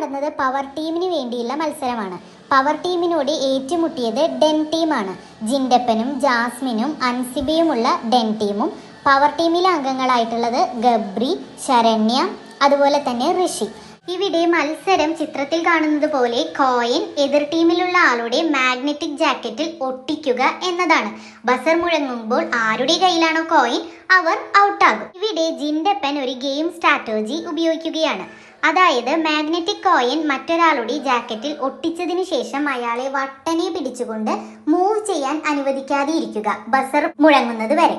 നടന്നത് പവർ ടീമിന് വേണ്ടിയുള്ള മത്സരമാണ്. പവർ ടീമിനോട് ഏറ്റുമുട്ടിയത് ഡെൻ ടീമാണ് ജിൻഡപ്പനും ജാസ്മിനും അൻസിബിയുമുള്ള ഡെൻ ടീമും പവർ ടീമിലെ അംഗങ്ങളായിട്ടുള്ളത് ഗബ്രി ശരണ്യ അതുപോലെ തന്നെ ഋഷി. ഇവിടെ മത്സരം ചിത്രത്തിൽ കാണുന്നത് പോലെ കോയിൻ എതിർ ടീമിലുള്ള ആളുടെ മാഗ്നറ്റിക് ജാക്കറ്റിൽ ഒട്ടിക്കുക എന്നതാണ്. ബസർ മുഴങ്ങുമ്പോൾ ആരുടെ കയ്യിലാണോ കോയിൻ അവർ ഔട്ടാകും ഇവിടെ ജിൻഡപ്പൻ ഒരു ഗെയിം സ്ട്രാറ്റജി ഉപയോഗിക്കുകയാണ്. അതായത് മാഗ്നറ്റിക് കോയിൻ മറ്റൊരാളുടെ ജാക്കറ്റിൽ ഒട്ടിച്ചതിന് ശേഷം അയാളെ വട്ടനെ പിടിച്ചുകൊണ്ട് മൂവ് ചെയ്യാൻ അനുവദിക്കാതെ ഇരിക്കുക ബസർ മുഴങ്ങുന്നത് വരെ.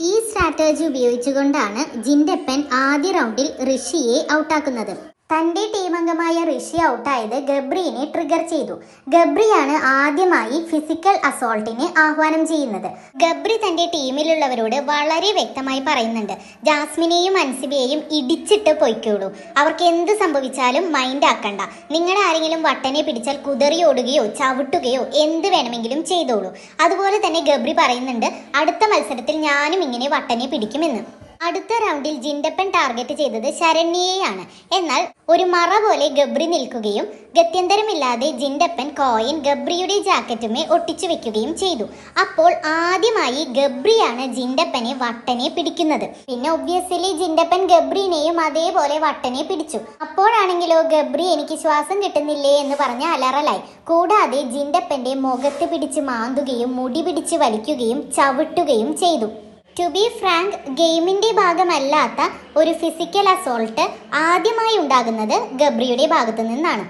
ഈ സ്ട്രാറ്റജി ഉപയോഗിച്ചുകൊണ്ടാണ് ജിൻഡപ്പൻ ആദ്യ റൗണ്ടിൽ ഋഷിയെ ഔട്ടാക്കുന്നത് തന്റെ ടീമംഗമായ ഋഷി ഔട്ടായത് ഗബ്രിയെ ട്രിഗർ ചെയ്തു. ഗബ്രിയാണ് ആദ്യമായി ഫിസിക്കൽ അസോൾട്ടിന് ആഹ്വാനം ചെയ്യുന്നത്. ഗബ്രി തന്റെ ടീമിലുള്ളവരോട് വളരെ വ്യക്തമായി പറയുന്നുണ്ട്. ജാസ്മിനെയും അൻസിബിയെയും ഇടിച്ചിട്ട് പൊയ്ക്കോളൂ. അവർക്ക് എന്ത് സംഭവിച്ചാലും മൈൻഡ് ആക്കണ്ട. നിങ്ങൾ ആരെങ്കിലും വട്ടനെ പിടിച്ചാൽ കുതറി ഓടുകയോ ചവിട്ടുകയോ എന്ത് വേണമെങ്കിലും ചെയ്തോളൂ. അതുപോലെ തന്നെ ഗബ്രി പറയുന്നുണ്ട് അടുത്ത മത്സരത്തിൽ ഞാനും ഇങ്ങനെ വട്ടനെ പിടിക്കുമെന്ന്. അടുത്ത റൗണ്ടിൽ ജിൻഡപ്പൻ ടാർഗറ്റ് ചെയ്തത് ശരണ്യയെയാണ്. എന്നാൽ ഒരു മറ പോലെ ഗബ്രി നിൽക്കുകയും ഗത്യന്തരമില്ലാതെ ജിൻഡപ്പൻ കോയിൻ ഗബ്രിയുടെ ജാക്കറ്റുമേ ഒട്ടിച്ചു വെക്കുകയും ചെയ്തു. അപ്പോൾ ആദ്യമായി ഗബ്രിയാണ് ജിൻഡപ്പനെ വട്ടനെ പിടിക്കുന്നത്. പിന്നെ ഒബ്വിയസ്ലി ജിൻഡപ്പൻ ഗബ്രിനെയും അതേപോലെ വട്ടനെ പിടിച്ചു. അപ്പോഴാണെങ്കിലോ ഗബ്രി എനിക്ക് ശ്വാസം കിട്ടുന്നില്ലേ എന്ന് പറഞ്ഞ് അലറലായി. കൂടാതെ ജിൻഡപ്പന്റെ മുഖത്ത് പിടിച്ച് മാന്തുകയും മുടി പിടിച്ച് വലിക്കുകയും ചവിട്ടുകയും ചെയ്തു. ടു ബി ഫ്രാങ്ക് ഗെയിമിന്റെ ഭാഗമല്ലാത്ത ഒരു ഫിസിക്കൽ അസോൾട്ട് ആദ്യമായി ഉണ്ടാകുന്നത് ഗബ്രിയുടെ ഭാഗത്തു നിന്നാണ്.